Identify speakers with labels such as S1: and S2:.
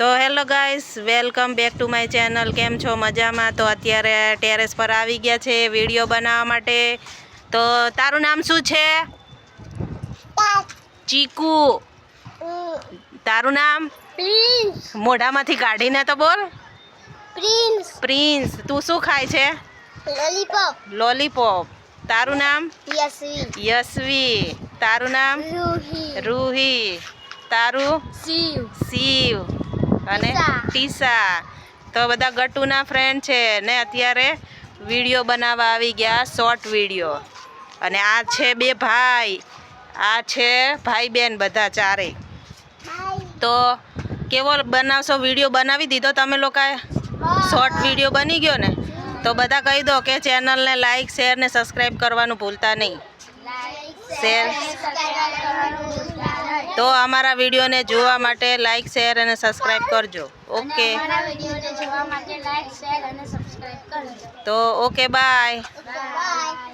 S1: તો hello guys welcome back to my channel. કેમ છો? મજામાં? તો અત્યારે ટેરેસ પર આવી ગયા છે વીડિયો બનાવવા માટે. તો તારું નામ શું છે? ચીકુ. તારું નામ? મોઢામાંથી કાઢીને તો બોલ.
S2: પ્રિન્સ.
S1: પ્રિન્સ. તું શું ખાય છે?
S2: લોલીપોપ.
S1: લોલીપોપ. તારું નામ?
S2: યશવી.
S1: યશવી. તારું નામ?
S2: રૂહી.
S1: રૂહી. તારું?
S2: શિવ.
S1: શિવ. અને
S2: ટીસા.
S1: તો બધા ગટુના ફ્રેન્ડ છે ને અત્યારે વીડિયો બનાવવા આવી ગયા શોર્ટ વીડિયો અને આ છે બે ભાઈ. આ છે ભાઈ બેન બધા ચારેય તો કેવો બનાવશો વીડિયો બનાવી દીધો તમે લોકોએ? શોર્ટ વીડિયો બની ગયો ને? તો બધા કહી દો કે ચેનલને લાઈક શેર ને સબસ્ક્રાઈબ કરવાનું ભૂલતા નહીં. શેર તો અમારા વિડીયોને જોવા માટે લાઈક શેર અને સબસ્ક્રાઈબ કરજો. ઓકે
S2: સબસ્ક્રાઇબ
S1: તો ઓકે
S2: બાય